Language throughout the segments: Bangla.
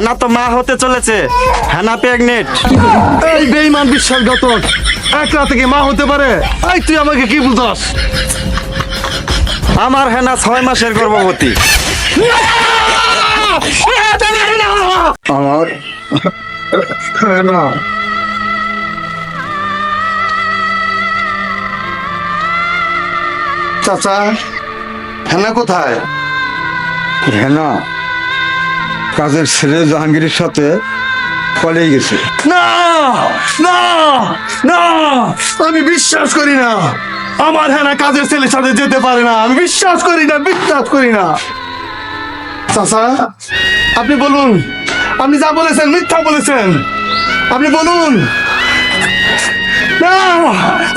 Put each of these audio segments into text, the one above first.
হেনা তো মা হতে চলেছে। হেনা প্রেগনেন্ট। এই বেইমান বিশ্বাসঘাতক এক রাতে কি মা হতে পারে? এই তুই আমাকে কি বুঝাস? আমার হেনা ছয় মাসের গর্ভবতী। আমার না চাচা হেনা কোথায়? হেনা কাজের ছেলে জাহাঙ্গীরের সাথে পালিয়ে গেছে। না না না, আমি বিশ্বাস করি না। আমার হ্যাঁ কাজের ছেলের সাথে যেতে পারে না। আমি বিশ্বাস করি না, বিশ্বাস করি না। চাচা, আপনি বলুন, আপনি যা বলেছেন মিথ্যা বলেছেন। আপনি বলুন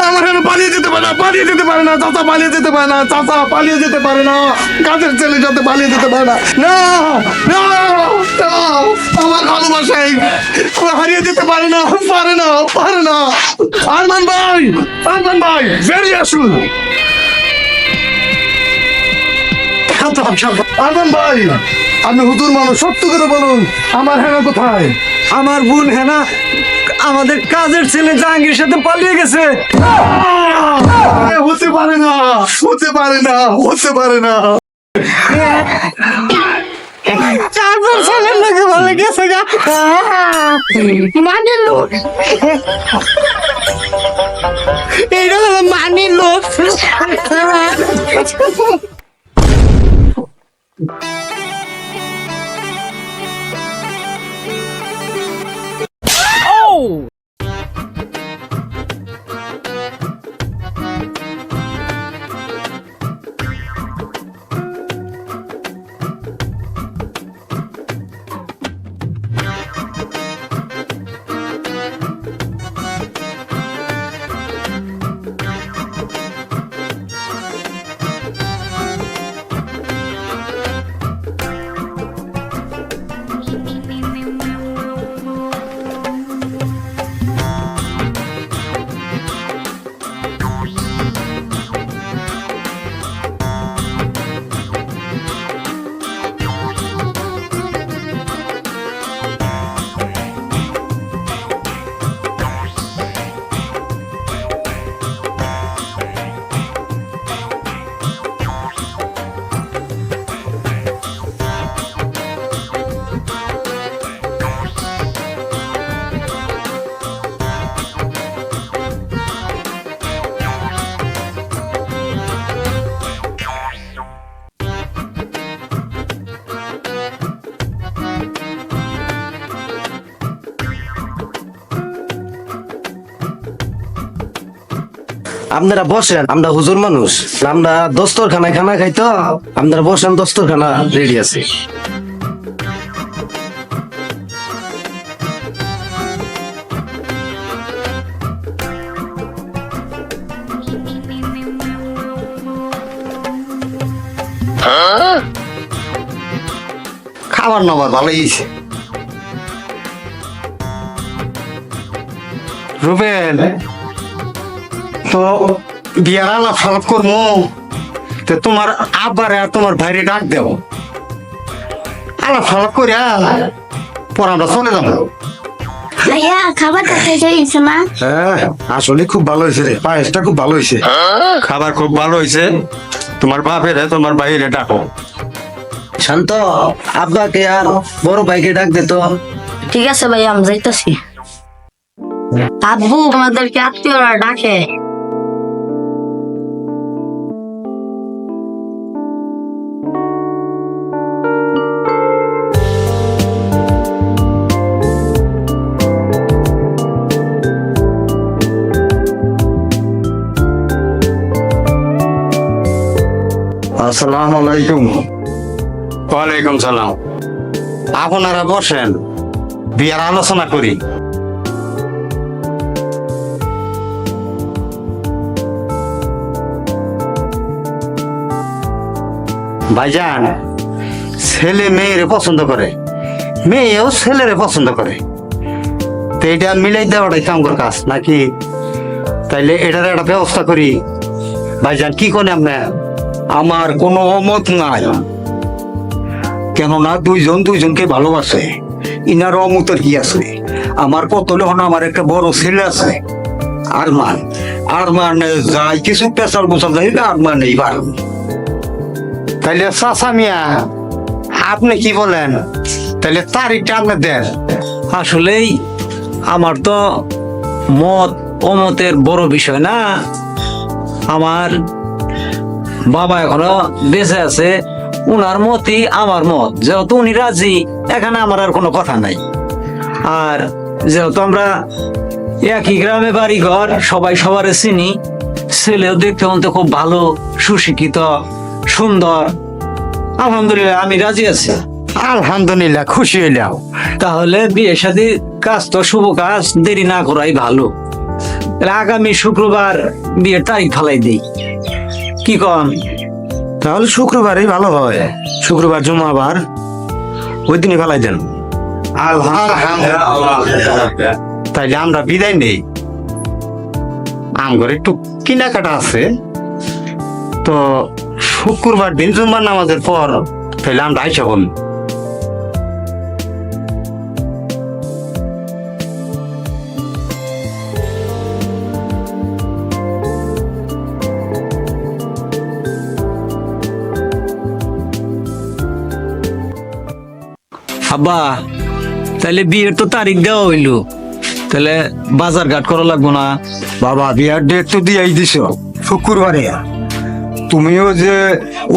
আমার হেনা পালিয়ে যেতে পারে না, পালিয়ে যেতে পারে না, চাচা পালিয়ে যেতে পারে না, চাচা পালিয়ে যেতে পারে না, কাজের ছেলের সাথে পালিয়ে যেতে পারে না। না আমার ভালোবাসাই হারিয়ে যেতে পারে না পারে না পারে না। আরমান ভাই আরমান ভাই, বেরিয়ে আসুন। আরমান ভাই, আপনি হুজুর মানুষ, সত্য করে বলুন, আমার হেনা কোথায়? আমার বোন হেনা আমাদের কাজের ছেলে জাহাঙ্গীর সাথে পালিয়ে গেছে। হতে পারে না হতে পারে না হতে পারে না। চারজন ছেলের লোকে ভালো গেছে গা। মানে লোক। হলো মানে লোক। আপনারা বসেন আমরা হুজুর মানুষ। আমরা দস্তর খানায় খানা খাইতো আপনারা বসেন দস্তর খানা রেডি আছে। খাবার নাবার ভালোই হয়েছে। রুবেন তো বিয়ার আলাপ সালাপ করব। তো তোমার আব্বারে আর তোমার ভাইরে ডাক দেব। আলাপ সালাপ করে পর আমরা চলে যাব। ভাইয়া খাবারটা শেষ হয়ে না হ্যাঁ আসলে খুব ভালো হয়েছে রে। পায়েসটা খুব ভালো হয়েছে। খাবার খুব ভালো হয়েছে। তোমার বাপের তোমার বাইরে ডাকো। শান্ত আব্বাকে আর বড় ভাইকে ডাক দে তো। ঠিক আছে ভাইয়া আমি যাইতাছি। আব্বু আমাদেরকে আত্মীয়রা ডাকে। আসসালামু আলাইকুম। ওয়ালাইকুম সালাম। আপনারা বসেন বিয়ার আলোচনা করি। ভাইজান ছেলে মেয়েরে পছন্দ করে মেয়েও ছেলেরে পছন্দ করে। তো এটা মিলাই দেওয়াটাই কামকর কাজ নাকি? তাইলে এটার একটা ব্যবস্থা করি। ভাইজান কি কোনে আপনার আমার কোনো অমত নাই। কেননা দুইজন দুইজনকে ভালোবাসে। ইনার অমুতর কি আছে? আমার কত হন আমার একটা বড় ছেলে আছে আরমান। আরমান যাই কিছু পেশাল গোসাল যাই আরমান এই পারবে তাইলে চাচা মিয়া আপনি কি বলেন? তাহলে তারিখটা আপনি দেন। আসলেই আমার তো মত অমতের বড় বিষয় না। আমার বাবা এখনও বেঁচে আছে উনার মতই আমার মত। যেহেতু উনি রাজি এখানে আমার আর কোনো কথা নাই। আর যেহেতু আমরা একই গ্রামে বাড়ি ঘর সবাই সবার চিনি ছেলেও দেখতে মতো খুব ভালো সুশিক্ষিত সুন্দর। আলহামদুলিল্লাহ আমি রাজি আছি। আলহামদুলিল্লাহ খুশি হইলাম। তাহলে বিয়ে শাদী কাজ তো শুভ কাজ দেরি না করাই ভালো। আগামী শুক্রবার বিয়ের তারিখ ফালাই দেই। কি কন? তাহলে শুক্রবারই ভালো হয়। শুক্রবার জমাবার। ওই দিনই ফেলাই দেন। তাইলে আমরা বিদায় নেই। আমগর একটু কেনাকাটা আছে। তো শুক্রবার দিন জুম্মার নামাজের পর তাহলে আমরা আইসা আব্বা তাহলে বিয়ের তো তারিখ দেওয়া হইল। তাহলে বাজার ঘাট করা লাগবো না। বাবা বিয়ার ডেট তো দিয়েই দিছ। শুক্রবারে। তুমিও যে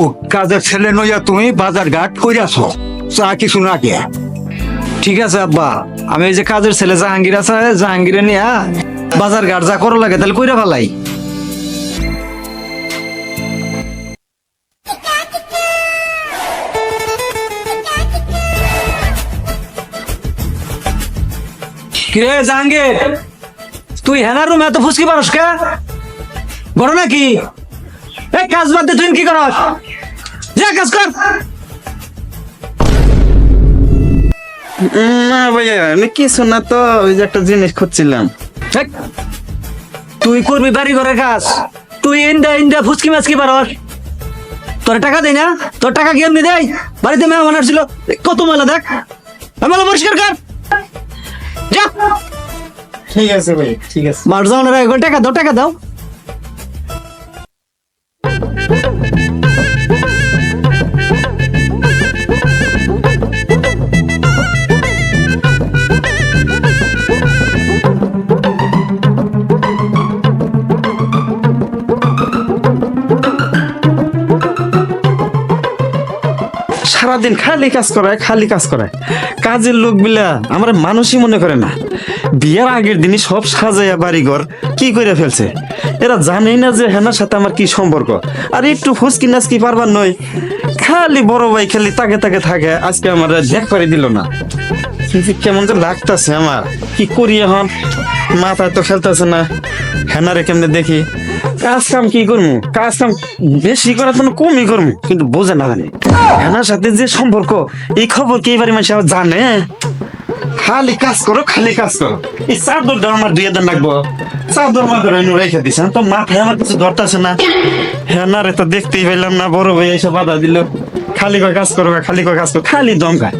ও কাজের ছেলে নইয়া তুমি বাজার ঘাট করিয়াছ চা কিছু না কে? ঠিক আছে আব্বা আমি এই যে কাজের ছেলে জাহাঙ্গীর আছে জাহাঙ্গীরে নিয়া বাজার ঘাট যা করা লাগে তাহলে কইরা ফেলাই। কিরে জাহাঙ্গীর তুই হেনার রুমে এত ফুসকি পারস কে? বড় নাকি? এই কাজ বাদ দে তুই কি করস? যা কাজ কর। না ভাইয়া আমি কিছু না তো ওই যে একটা জিনিস খুঁজছিলাম। তুই করবি বাড়ি ঘরের কাজ। তুই ইন্দা ইন্দা ফুচকি মাছকি পারস তোর টাকা দেয় না তোর টাকা কি এমনি দেয় বাড়িতে মেহমান আসছিল কত মেলা দেখ। মেলা পরিষ্কার কর। যা। ঠিক আছে ভাই ঠিক আছে। মার যাও না রে, টাকা দাও টাকা দাও। সারাদিন খালি কাজ করায়, খালি কাজ করায়। কাজের লোক বিলা আমার মানুষই মনে করে না। বিয়ের আগের দিনই সব সাজাইয়া বাড়িঘর কি করে ফেলছে? এরা জানেই না যে হেনার সাথে আমার কি সম্পর্ক। আর একটু ফুসকি নাচকি পারবার নয়, খালি বড় ভাই খালি তাকে তাকে থাকে, আজকে আমার দেখ করে দিল না। কেমন যে লাগতাছে আমার, কি করি এখন? মাথায় তো খেলতেছে না। হেনারে কেমনে দেখি? কাজ কাম কি করব কাজ কাম বেশি করার জন্য কমই করব কিন্তু বোঝে না জানি। হেনার সাথে যে সম্পর্ক, এই খবর কি এবারে মানুষ আবার জানে? খালি কাজ করো, খালি কাজ করো। এই চাদর ধর আমার দুই হাজার লাগবো চাদর মাদর এনে রেখে দিছে, তো মাথায় আমার কিছু ধরতেছে না। হেনারে তো দেখতেই পেলাম না, বড় ভাই এসে বাধা দিল। খালি কয় কাজ করো, খালি কয় কাজ করো, খালি দম খায়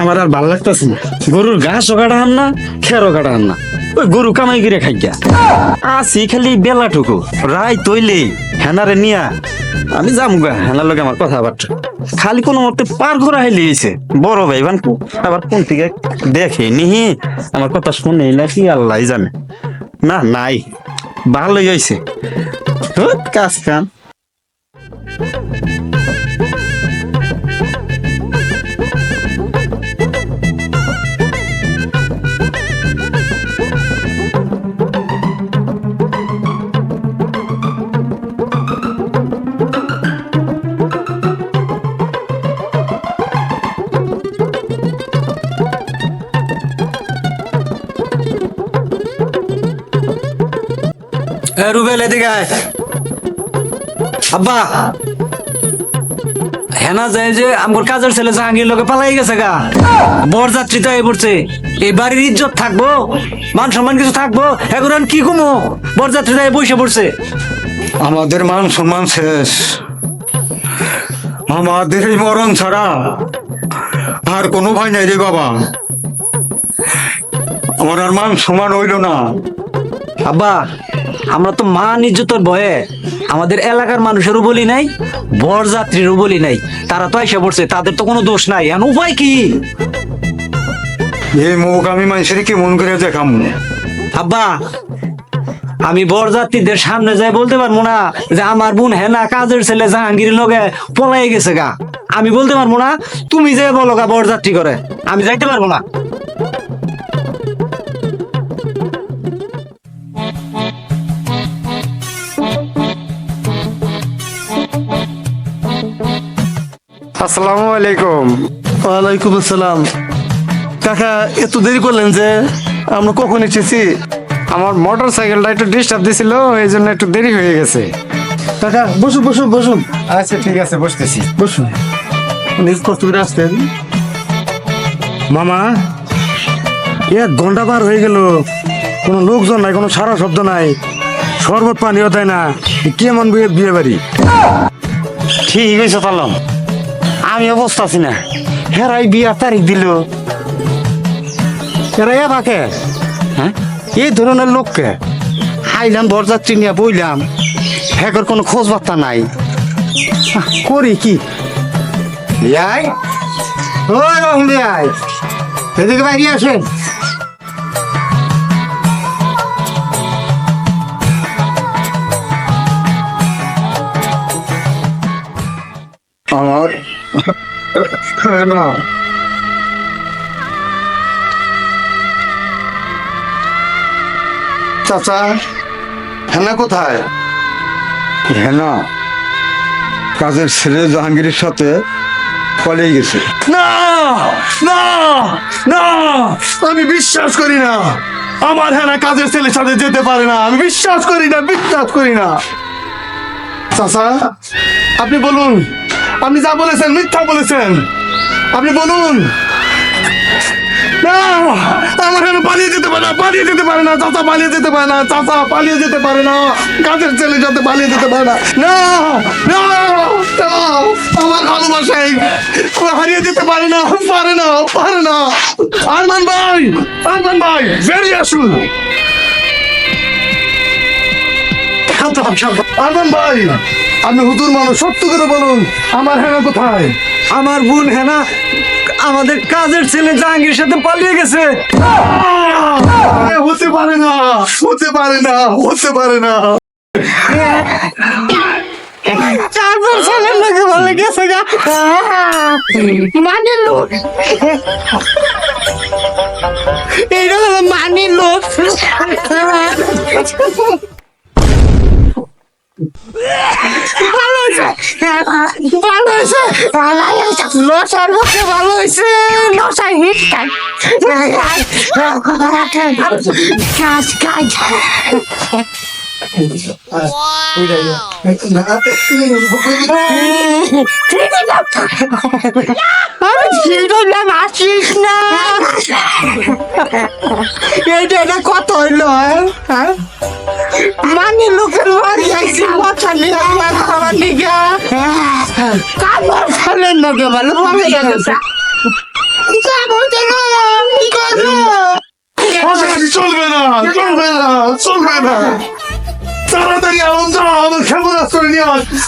আমার আর ভালো লাগতেছে না। গরুর ঘাসও কাটাহাম না, খেরও আন না। ওই গরু কামাই করে খাই গা আসি খালি বেলাটুকু রাই তৈলে হেনারে নিয়া। আমি যাম গা হেনার লগে আমার কথাবার্তা। খালি কোনো মতে পার করা হাইলে এসে বড় ভাই বানকু আবার কোন থেকে দেখে নিহি, আমার কথা শুনে না কি আল্লাহ জানে। না, নাই, ভালোই হয়েছে কাজ কাম। রুবেল এদিকে আয়। আব্বা। হেনা যায় যে আমার কাজের ছেলে জাহাঙ্গীর লোকে পালাই গেছে গা। বর যাত্রী তো পড়ছে। এই বাড়ির ইজ্জত থাকব? মান সম্মান কিছু থাকব? এখন কি কমো? বর যাত্রী তো বসে পড়ছে। আমাদের মান সম্মান শেষ। আমাদের এই মরণ ছাড়া আর কোনো ভয় নাই রে বাবা। আমার আর মান সমান হইল না। আব্বা আমরা তো মান ইজ্জতের ভয়ে আমাদের এলাকার মানুষেরও বলি নাই বর যাত্রীরও বলি নাই তারা তো এসে পড়ছে তাদের তো কোনো দোষ নাই। এখন উপায় কি? এই মুখ আমি মানুষের কি মন করে দেখাম? আব্বা আমি বরযাত্রীদের সামনে যাই বলতে পারব না যে আমার বোন হেনা কাজের ছেলে জাহাঙ্গীর লগে পলাই গেছে গা। আমি বলতে পারব না তুমি যে বলো গা বরযাত্রী করে আমি যাইতে পারব না। আসসালামু আলাইকুম। ওয়ালাইকুম আসসালাম। কাকা এত দেরি করলেন যে আমরা কখন এসেছি? আমার মোটর সাইকেলটা একটু ডিস্টার্ব দিছিল এই জন্য একটু দেরি হয়ে গেছে। কাকা বসুন বসুন বসুন। আচ্ছা ঠিক আছে বসতেছি। বসুন। অনেক কষ্ট করে আসতেন মামা এক ঘণ্টা পার হয়ে গেল। কোনো লোকজন নাই কোনো সারা শব্দ নাই। শরবত পানিও দেয় না। কেমন বিয়ে বিয়ে বাড়ি ঠিক আছে তাহলে আমি অবস্থা আছি না। হেরাই বিয়ার তারিখ দিল। এরা এ বাকে হ্যাঁ? এই ধরনের লোককে আইলাম, বরযাত্রী নিয়ে বইলাম। হ্যাগর কোনো খোঁজ বার্তা নাই করি কি? বিয়াই ও রহম বিয়াই এদিকে বাইরে আসেন। না। চাচা হেনা কোথায়? হেনা কাজের ছেলে জাহাঙ্গীরের সাথে পালিয়ে গেছে। না না না আমি বিশ্বাস করি না। আমার হেনা কাজের ছেলের সাথে যেতে পারে না। আমি বিশ্বাস করি না বিশ্বাস করি না। চাচা আপনি বলুন। আপনি যা বলেছেন মিথ্যা বলেছেন। আপনি বলুন। না আমার হেনা পালিয়ে যেতে পারে না পালিয়ে যেতে পারে না চাচা পালিয়ে যেতে পারে না চাচা পালিয়ে যেতে পারে না কাজের ছেলের সাথে পালিয়ে যেতে পারে না। না না, আমার ভালোবাসাই হারিয়ে যেতে পারে না পারে না পারে না। আরমান ভাই আরমান ভাই বেরিয়ে আসুন। আরমান ভাই আপনি হুতুর মানুষ সত্য করে বলুন আমার হেনা কোথায়? আমার বোন হেনা আমাদের কাজের ছেলে জাহাঙ্গীর সাথে পালিয়ে গেছে। হতে পারে না হতে পারে না হতে পারে না। চারজন ছেলের লোকে বলে গেছে গা। মানে লোক এইটা হলো মানে লোক ভালো হয়েছে। ভালো হয়েছে। ভালো হয়েছে লসার পক্ষে ভালো হয়েছে। লসার হিট কাজ কাজ কাজ আসিস না এইটা এটা কত হইল হ্যাঁ মানে লোকের বাড়ি আইসি নিয়ে আমার নিগা কাপড় ফেলেন ভালো ভাবে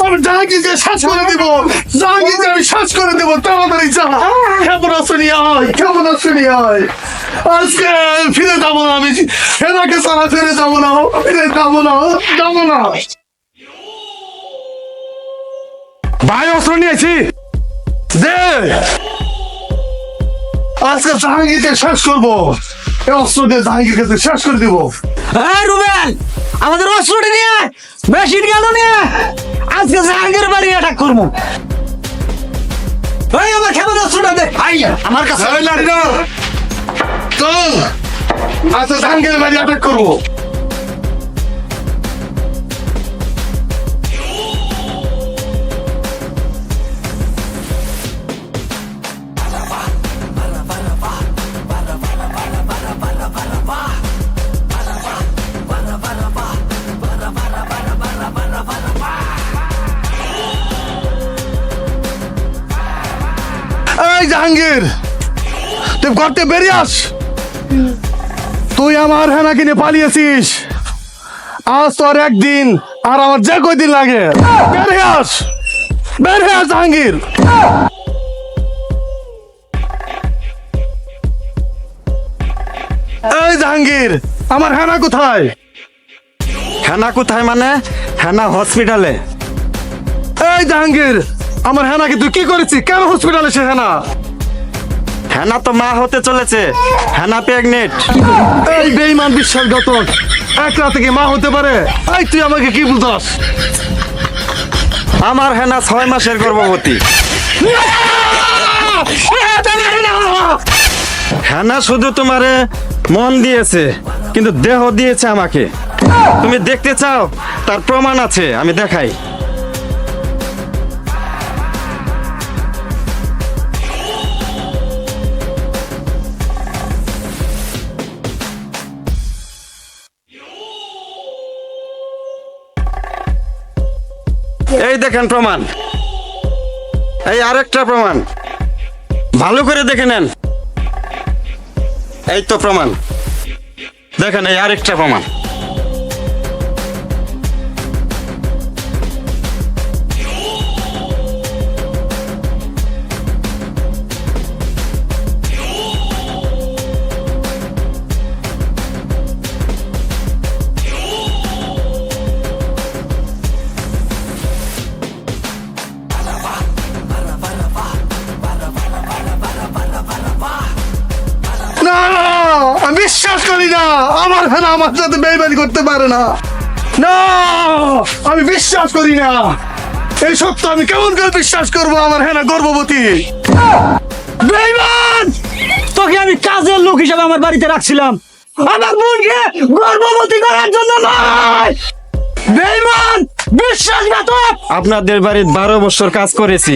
আমি জাহাঙ্গীরকে শ্বাস করে দিব। জাহাঙ্গীরকে আমি শ্বাস করে দেবো। তাড়াতাড়ি যা। ক্ষেপণাস্ত্র নিয়ে আয়? ক্ষেপণাস্ত্র নিয়ে আয়? আজকে ফিরে যাব না আমি। হেনাকে ছাড়া ফিরে যাব না। ফিরে যাব না। যাব না। ভাই, অস্ত্র নিয়েছি। দে। আজকে জাহাঙ্গীরকে শেষ করব। অস্ত্র দিয়ে জাহাঙ্গীরকে শেষ করে দিব। হ্যাঁ রুবেল, আমাদের অস্ত্রটি নিয়ে মেশিন গেল নিয়ে আজকে জাহাঙ্গীর বাড়ি অ্যাটাক করব। এই আমার খেপে অস্ত্রটা দে। আমার কাছে। চল আচ্ছা জাহাঙ্গীর বাড়ি অ্যাটাক করব। এই জাহাঙ্গীর। তুই ঘরতে বেরিয়ে আস। তুই আমার হেনা কিনে পালিয়েছিস। আজ তোর একদিন আর আমার যে কয়দিন লাগে। বের হয়ে আস। বের হয়ে আস জাহাঙ্গীর। এই জাহাঙ্গীর আমার হেনা কোথায়? হেনা কোথায় মানে? হেনা হসপিটালে। এই জাহাঙ্গীর আমার হেনাকে তুই কি করেছিস? কেন হসপিটালে সে হেনা? হেনা তো মা হতে চলেছে। হেনা প্রেগনেন্ট এই বেইমান বিশ্বাসঘাতক এক রাতে কি মা হতে পারে? এই তুই আমাকে কি বুঝাস? আমার হেনা ছয় মাসের গর্ভবতী। হেনা শুধু তোমারে মন দিয়েছে কিন্তু দেহ দিয়েছে আমাকে। তুমি দেখতে চাও তার প্রমাণ আছে আমি দেখাই। এই দেখেন প্রমাণ। এই আরেকটা প্রমাণ। ভালো করে দেখে নেন। এই তো প্রমাণ। দেখেন এই আরেকটা প্রমাণ। বিশ্বাস করি না। আমার হেনা আমার সাথে বেইমানি করতে পারে না। না, আমি বিশ্বাস করি না। এই সত্য আমি কেমন করে বিশ্বাস করব আমার হেনা গর্ভবতী? বেইমান! তোকে আমি কাজের লোক হিসাবে আমার বাড়িতে রাখছিলাম। আমার বোনকে গর্ভবতী করার জন্য নয়! বেইমান! বিশ্বাসঘাতক আপনাদের বাড়ির বারো বছর কাজ করেছি।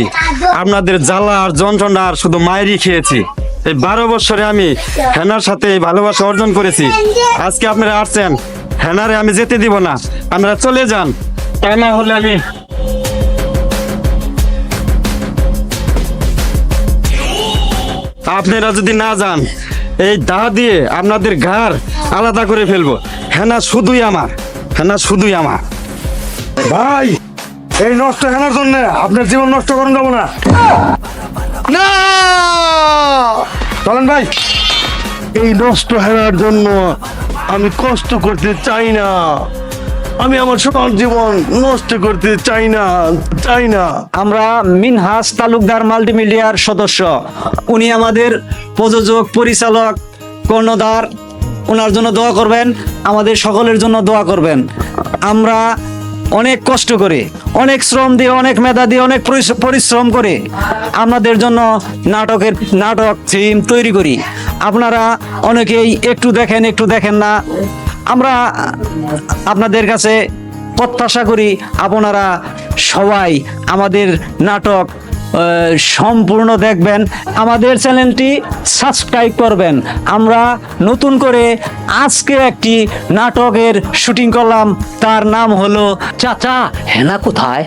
আপনাদের জ্বালা আর যন্ত্রণা আর শুধু মায়েরই খেয়েছি। এই বারো বছরে আমি হেনার সাথে এই ভালোবাসা অর্জন করেছি। আজকে আপনারা আসছেন, হেনারে আমি যেতে দিব না। আপনারা চলে যান। তা না হলে আমি আপনারা যদি না যান, এই দা দিয়ে আপনাদের ঘর আলাদা করে ফেলব। হেনা শুধুই আমার। হেনা শুধুই আমার। ভাই, এই নষ্ট হেনার জন্য আপনার জীবন নষ্ট করুন যাব না। না! চলেন ভাই এই নষ্ট হেনার জন্য আমি কষ্ট করতে চাই না। আমি আমার সকল জীবন নষ্ট করতে চাই না চাই না। আমরা মিনহাস তালুকদার মাল্টিমিডিয়ার সদস্য। উনি আমাদের প্রযোজক পরিচালক কর্ণধার। ওনার জন্য দোয়া করবেন আমাদের সকলের জন্য দোয়া করবেন। আমরা অনেক কষ্ট করে, অনেক শ্রম দিয়ে, অনেক মেধা দিয়ে, অনেক পরিশ- পরিশ্রম করে আপনাদের জন্য নাটকের নাটক থিম তৈরি করি। আপনারা অনেকেই একটু দেখেন একটু দেখেন না। আমরা আপনাদের কাছে প্রত্যাশা করি, আপনারা সবাই আমাদের নাটক সম্পূর্ণ দেখবেন। আমাদের চ্যানেলটি সাবস্ক্রাইব করবেন। আমরা নতুন করে আজকে একটি নাটকের শুটিং করলাম। তার নাম হলো চাচা হেনা কোথায়?